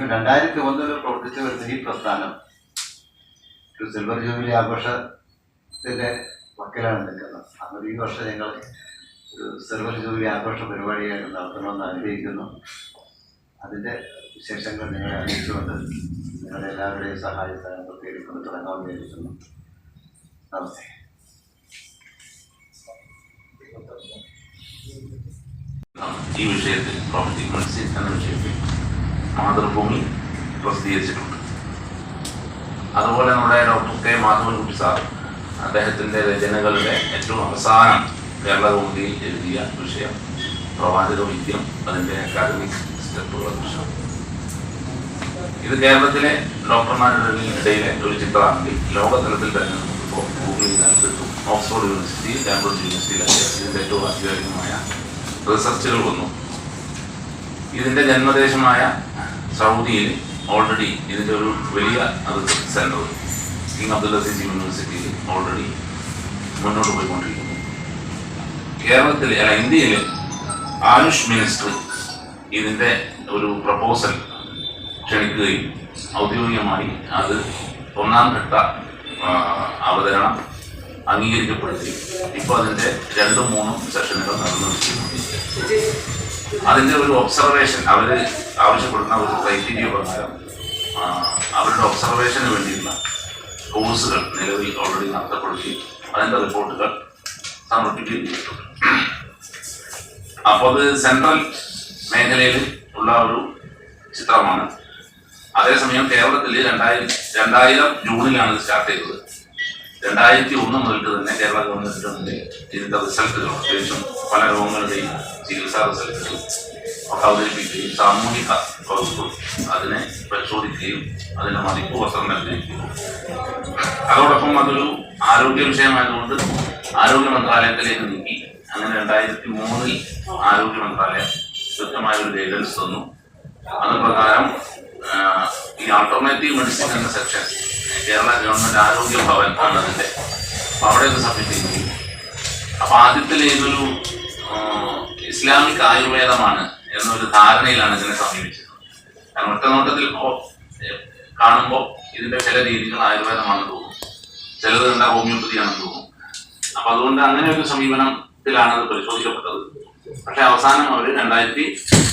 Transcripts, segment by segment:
ഇപ്പൊ രണ്ടായിരത്തി ഒന്നിൽ പ്രവർത്തിച്ചു വരുന്ന ഈ പ്രസ്ഥാനം ഒരു സിൽവർ ജൂബിലി ആഘോഷത്തിന്റെ വക്കിലാണ് നിൽക്കുന്നത്. അങ്ങനെ ഈ വർഷം ഞങ്ങൾ ഒരു സിൽവർ ജൂബിലി ആഘോഷ പരിപാടിയായിട്ട് നടത്തണമെന്ന് ആഗ്രഹിക്കുന്നു. അതിന്റെ വിശേഷങ്ങൾ നിങ്ങളെ അറിയിച്ചുകൊണ്ട് നിങ്ങളുടെ എല്ലാവരുടെയും സഹായ പ്രത്യേകം കൊണ്ട് തുടങ്ങാൻ വിചാരിക്കുന്നു. നമസ്തേ. ഈ വിഷയത്തിൽ പ്രോപ്പർട്ടി എന്ന വിഷയത്തിൽ മാതൃഭൂമി പ്രസിദ്ധീകരിച്ചിട്ടുണ്ട്. അതുപോലെ നമ്മുടെ ഡോക്ടർ കെ മാധവൻകുട്ടി സാർ അദ്ദേഹത്തിന്റെ രചനകളുടെ ഏറ്റവും അവസാനം കേരള എഴുതിയ വിഷയം പ്രവാചക വിദ്യം അതിന്റെ അക്കാദമിക് സ്റ്റെപ്പുകളെ കുറിച്ചാണ് ഇത് കേരളത്തിലെ ഡോക്ടർമാരുടെ ഇടയിലെ ഒരു ചിത്രമാണെങ്കിൽ ലോകതലത്തിൽ തന്നെ നമുക്കിപ്പോൾ ഗൂഗിൾ ചെയ്താൽ കിട്ടും ഓക്സ്ഫോർഡ് യൂണിവേഴ്സിറ്റി കാംബ്രിഡ്ജ് യൂണിവേഴ്സിറ്റിയിലൊക്കെ ഇതിന്റെ ഏറ്റവും ആധികാരികമായ റിസർച്ചുകൾ വന്നു. ഇതിന്റെ ജന്മദേശമായ സൗദിയിൽ ഓൾറെഡി ഇതിന്റെ ഒരു വലിയ research centre King Abdul Aziz യൂണിവേഴ്സിറ്റിയിൽ ഓൾറെഡി മുന്നോട്ട് പോയിക്കൊണ്ടിരിക്കുന്നു. കേരളത്തിൽ അല്ല ഇന്ത്യയിൽ ആയുഷ് മിനിസ്റ്റർ ഇതിന്റെ ഒരു പ്രപ്പോസൽ ക്ഷണിക്കുകയും ഔദ്യോഗികമായി അത് ഒന്നാം ഘട്ട അവതരണം അംഗീകരിക്കപ്പെടുകയും ഇപ്പോൾ അതിന്റെ രണ്ടും മൂന്നും സെഷനുകൾ നടന്നുകൊണ്ടിരിക്കുന്നുണ്ട് അതിന്റെ ഒരു ഒബ്സർവേഷൻ അവർ ആവശ്യപ്പെടുന്ന ഒരു ക്രൈറ്റീരിയ പ്രകാരം അവരുടെ ഒബ്സർവേഷന് വേണ്ടിയുള്ള കോഴ്സുകൾ നിലവിൽ ഓൾറെഡി നടത്തപ്പെടുകയും അതിന്റെ റിപ്പോർട്ടുകൾ സമർപ്പിക്കുകയും ചെയ്തിട്ടുണ്ട്. അപ്പോൾ അത് സെൻട്രൽ മേഖലയിൽ ഉള്ള ഒരു ചിത്രമാണ്. അതേസമയം കേരളത്തിൽ രണ്ടായിരം രണ്ടായിരം ജൂണിലാണ് ഇത് സ്റ്റാർട്ട് ചെയ്തത്. രണ്ടായിരത്തി ഒന്ന് മുതൽക്ക് തന്നെ കേരള ഗവൺമെന്റ് തന്നെ ഇതിന്റെ റിസൾട്ടുകൾ പ്രത്യേകിച്ചും പല രോഗങ്ങളുടെയും ചികിത്സാ റിസൾട്ടുകൾ അവതരിപ്പിക്കുകയും സാമൂഹിക വകുപ്പ് അതിനെ പരിശോധിക്കുകയും അതിന്റെ മതിപ്പ് വസ്ത്രം നൽകുകയും അതോടൊപ്പം അതൊരു ആരോഗ്യ വിഷയമായതുകൊണ്ട് ആരോഗ്യ മന്ത്രാലയത്തിലേക്ക് നീക്കി. അങ്ങനെ രണ്ടായിരത്തി മൂന്നിൽ ആരോഗ്യ മന്ത്രാലയം കൃത്യമായ ഒരു ഗൈഡൻസ് തന്നു. അത് പ്രകാരം ഈ ആൾട്ടർനേറ്റീവ് മെഡിസിൻ എന്ന സെക്ഷൻ കേരള ഗവൺമെന്റ് ആരോഗ്യ ഭവൻ ആണ് അതിന്റെ അവിടെ ഒന്ന് സബ്മിറ്റ് ചെയ്തു അപ്പൊ ആദ്യത്തിൽ ഇതൊരു ഇസ്ലാമിക് ആയുർവേദമാണ് എന്നൊരു ധാരണയിലാണ് ഇതിനെ സമീപിച്ചത്. കാരണം ഒറ്റ നോട്ടത്തിൽ ഇപ്പോൾ കാണുമ്പോൾ ഇതിന്റെ ചില രീതികൾ ആയുർവേദമാണെന്ന് തോന്നും. ചിലത് എന്താ ഹോമിയോപ്പതിയാണെന്ന് തോന്നും. അപ്പൊ അതുകൊണ്ട് അങ്ങനെ ഒരു സമീപനത്തിലാണ് അത് പരിശോധിക്കപ്പെട്ടത്. പക്ഷെ അവസാനം അവർ രണ്ടായിരത്തി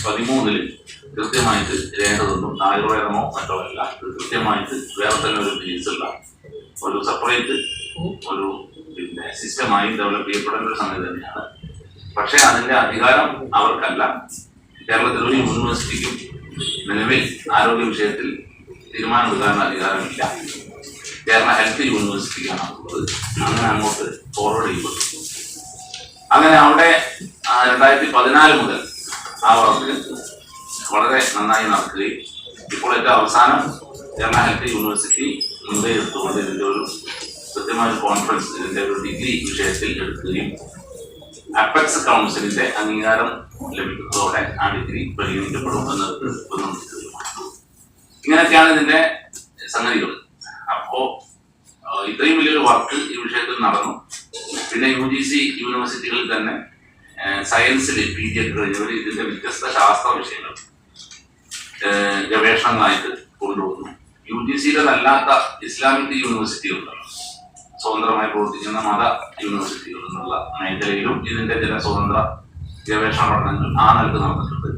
പതിമൂന്നിൽ കൃത്യമായിട്ട് രേഖതൊന്നും തന്നു ആയുർവേദമോ മറ്റോ അല്ല. കൃത്യമായിട്ട് വേറെ തന്നെ ഒരു ഫീസുള്ള ഒരു സെപ്പറേറ്റ് ഒരു പിന്നെ സിസ്റ്റമായി ഡെവലപ്പ് ചെയ്യപ്പെടേണ്ട ഒരു സംഗതി തന്നെയാണ്. പക്ഷെ അതിന്റെ അധികാരം അവർക്കല്ല. കേരളത്തിൽ ഒരു യൂണിവേഴ്സിറ്റിക്കും നിലവിൽ ആരോഗ്യ വിഷയത്തിൽ തീരുമാനമെടുക്കാനുള്ള അധികാരമില്ല. കേരള ഹെൽത്ത് യൂണിവേഴ്സിറ്റിക്കാണ് ഉള്ളത്. അങ്ങനെ അങ്ങോട്ട് ഫോർവേഡ് ചെയ്യപ്പെട്ടു. അങ്ങനെ അവിടെ രണ്ടായിരത്തി പതിനാല് മുതൽ വളരെ നന്നായി നടക്കുകയും ഇപ്പോൾ ഏറ്റവും അവസാനം കേരള ഹെൽത്ത് യൂണിവേഴ്സിറ്റി മുൻകൈ എടുത്തുകൊണ്ട് ഇതിന്റെ ഒരു കൃത്യമായ ഒരു കോൺഫറൻസ് ഇതിന്റെ ഒരു ഡിഗ്രി വിഷയത്തിൽ എടുക്കുകയും അപ്പെക്സ് കൗൺസിലിന്റെ അംഗീകാരം ലഭിക്കുന്നതോടെ ആ ഡിഗ്രി പരിഗണിക്കപ്പെടും എന്ന് ഇങ്ങനെയൊക്കെയാണ് ഇതിന്റെ സംഗതികൾ. അപ്പോ ഇത്രയും വലിയൊരു വർക്ക് ഈ വിഷയത്തിൽ നടന്നു. പിന്നെ യു ജി സി യൂണിവേഴ്സിറ്റികളിൽ തന്നെ സയൻസിൽ പി ജി ഒക്കെ കഴിഞ്ഞവർ ഇതിന്റെ വ്യത്യസ്ത ശാസ്ത്ര വിഷയങ്ങൾ ഗവേഷണങ്ങളായിട്ട് കൊണ്ടുപോകുന്നു യു ജി സിയിലല്ലാത്ത ഇസ്ലാമിക് യൂണിവേഴ്സിറ്റികളുണ്ടല്ലോ സ്വതന്ത്രമായി പ്രവർത്തിക്കുന്ന മത യൂണിവേഴ്സിറ്റികൾ എന്നുള്ള മേഖലയിലും ഇതിന്റെ ചില സ്വതന്ത്ര ഗവേഷണ പഠനങ്ങൾ ആ നിലയ്ക്ക് നടന്നിട്ടുണ്ട്.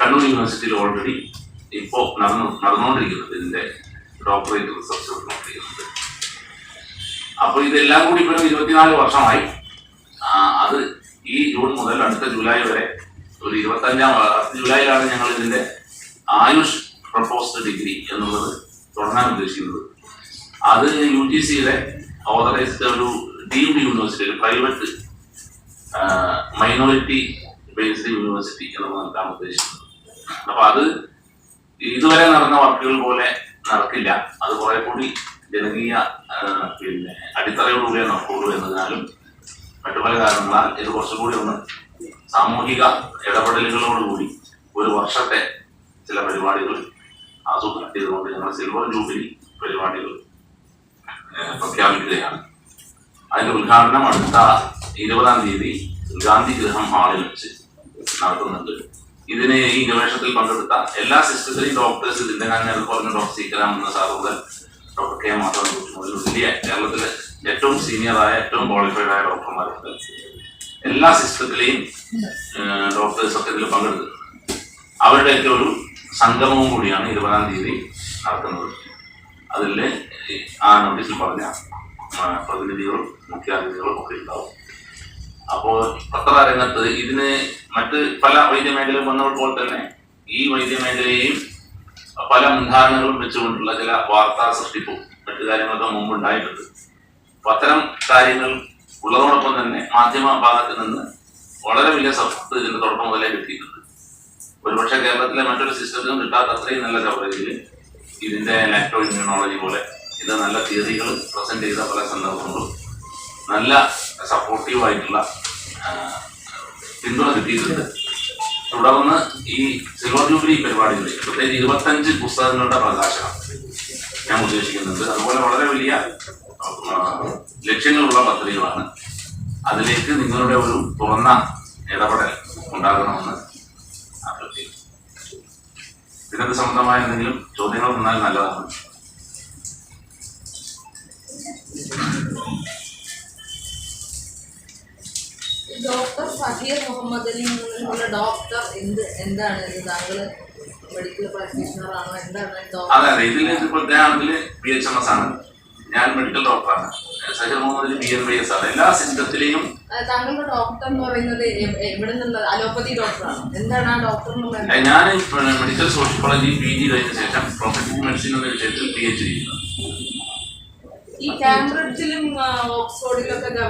കണ്ണൂർ യൂണിവേഴ്സിറ്റിയിൽ ഓൾറെഡി ഇപ്പോ നടന്നു നടന്നുകൊണ്ടിരിക്കുന്നത് ഇതിന്റെ ഡോക്ടറേറ്റ് റിസർച്ച് നടന്നുകൊണ്ടിരിക്കുന്നത് അപ്പോൾ ഇതെല്ലാം കൂടി ഇപ്പോൾ ഇരുപത്തിനാല് വർഷമായി. അത് ഈ ജൂൺ മുതൽ അടുത്ത ജൂലൈ വരെ ഒരു ഇരുപത്തഞ്ചാം അടുത്ത ജൂലൈയിലാണ് ഞങ്ങൾ ഇതിന്റെ ആയുഷ് പ്രപ്പോസ്ഡ് ഡിഗ്രി എന്നുള്ളത് തുടങ്ങാൻ ഉദ്ദേശിക്കുന്നത്. അത് യു ജി സിയിലെ ഓതറൈസ്ഡ് ഒരു ഡീംഡ് യൂണിവേഴ്സിറ്റി ഒരു പ്രൈവറ്റ് മൈനോറിറ്റി ബേസ്ഡ് യൂണിവേഴ്സിറ്റി എന്ന് നൽകാൻ ഉദ്ദേശിക്കുന്നത്. അപ്പൊ അത് ഇതുവരെ നടന്ന വർക്കുകൾ പോലെ നടക്കില്ല. അത് കുറെ കൂടി ജനകീയ പിന്നെ അടിത്തറയോടുകൂടിയേ നടക്കുള്ളൂ എന്നതിനാലും പല കാരണങ്ങളാൽ ഇത് കുറച്ചുകൂടി ഒന്ന് സാമൂഹിക ഇടപെടലുകളോടുകൂടി ഒരു വർഷത്തെ ചില പരിപാടികൾ ആസൂത്രണം ചെയ്തുകൊണ്ട് ഞങ്ങൾ സിൽവർ ജൂബിലി പരിപാടികൾ പ്രഖ്യാപിക്കുകയാണ്. അതിന്റെ ഉദ്ഘാടനം അടുത്ത ഇരുപതാം തീയതി ഗാന്ധി ഗൃഹം ഹാളിൽ വെച്ച് നടത്തുന്നുണ്ട് ഇതിന് ഈ ഗവേഷണത്തിൽ പങ്കെടുത്ത എല്ലാ സിസ്റ്റത്തിലെയും ഡോക്ടേഴ്സ് ഇതിന്റെ ഞാൻ നേരത്തെ പറഞ്ഞ ഡോക്ടർ സീക്കരാം എന്ന സാർ മുതൽ ഡോക്ടർ കെ മാധവൻ മുതൽ വലിയ കേരളത്തിലെ ഏറ്റവും സീനിയറായ ഏറ്റവും ക്വാളിഫൈഡ് ആയ ഡോക്ടർമാരുണ്ട് എല്ലാ സിസ്റ്റത്തിലെയും ഡോക്ടേഴ്സ് ഒക്കെ ഇതിൽ പങ്കെടുക്കുന്നുണ്ട് അവരുടെയൊക്കെ ഒരു സംഗമവും കൂടിയാണ് ഇരുപതാം തീയതി നടക്കുന്നത്. അതിൽ ആ നോട്ടീസിൽ പറഞ്ഞ പ്രതിനിധികളും മുഖ്യാതിഥികളും ഒക്കെ ഉണ്ടാവും. അപ്പോൾ പത്രരംഗത്ത് ഇതിന് മറ്റ് പല വൈദ്യമേഖലയിൽ വന്നവർ പോലെ തന്നെ ഈ വൈദ്യമേഖലയെയും പല മുൻധാരണകളും വെച്ചുകൊണ്ടുള്ള ചില വാർത്താ സൃഷ്ടിപ്പും മറ്റു കാര്യങ്ങളൊക്കെ മുമ്പ് ഉണ്ടായിട്ടുണ്ട്. അത്തരം കാര്യങ്ങൾ ഉള്ളതോടൊപ്പം തന്നെ മാധ്യമ ഭാഗത്ത് നിന്ന് വളരെ വലിയ സപ്പോർട്ട് ഇതിന്റെ തുടക്കം മുതലേ കിട്ടിയിട്ടുണ്ട്. ഒരുപക്ഷെ കേരളത്തിലെ മറ്റൊരു സിസ്റ്റത്തിനും കിട്ടാത്ത അത്രയും നല്ല കവറേജിൽ ഇതിന്റെ ലാക്ടോ ഇമ്മ്യൂണോളജി പോലെ ഇത് നല്ല തിയറികൾ പ്രസന്റ് ചെയ്ത പല സന്ദർഭങ്ങളും നല്ല സപ്പോർട്ടീവ് ആയിട്ടുള്ള പിന്തുണ കിട്ടിയിട്ടുണ്ട്. തുടർന്ന് ഈ സിൽവർ ജൂബിലി പരിപാടികളിൽ പ്രത്യേകിച്ച് ഇരുപത്തഞ്ച് പുസ്തകങ്ങളുടെ പ്രകാശനം ഞാൻ ഉദ്ദേശിക്കുന്നുണ്ട്. അതുപോലെ വളരെ വലിയ ലക്ഷ്യങ്ങളുള്ള പദ്ധതികളാണ്. അതിലേക്ക് നിങ്ങളുടെ ഒരു തുറന്ന ഇടപെടൽ ഉണ്ടാകണമെന്ന് അഭ്യർത്ഥിക്കുന്നു. ഇതിനൊക്കെ സംബന്ധമായ എന്തെങ്കിലും ചോദ്യങ്ങൾ വന്നാൽ നല്ലതാണ്. ഡോക്ടർ ഫഹീർ മുഹമ്മദ് അലി എന്നുള്ള ഡോക്ടർ എന്ത് എന്താണ്? ഇത് താങ്കൾ മെഡിക്കൽ പ്രാക്ടീഷണർ ആണോ? എന്താണ് ഡോക്ടർ? അതെ അതെ. ഇതിൽ ഇപ്പോൾ ആണെങ്കിൽ പി എച്ച് എം എസ് ആണ്. ഞാൻ മെഡിക്കൽ ഡോക്ടറാണ് സഹിർ മുഹമ്മദിൽ ബി എൻ ബി എസ് ആണ്. എല്ലാ സിസ്റ്റത്തിലെയും താങ്കളുടെ ഡോക്ടർ എന്ന് പറയുന്നത് എവിടെ അലോപ്പതി ഡോക്ടറാണ് എന്താണ് ആ ഡോക്ടർ ഞാൻ മെഡിക്കൽ സോഷ്യോളജി പി ജി കഴിഞ്ഞ ശേഷം പ്രൊഫഷണൽ മെഡിസിൻ എന്ന വിഷയത്തിൽ പി എച്ച് ഡി ഈ കാംബ്രിഡ്ജിലും ഓക്സ്ഫോർഡിലൊക്കെ ഓക്സ്ഫോർഡിലും ഒക്കെ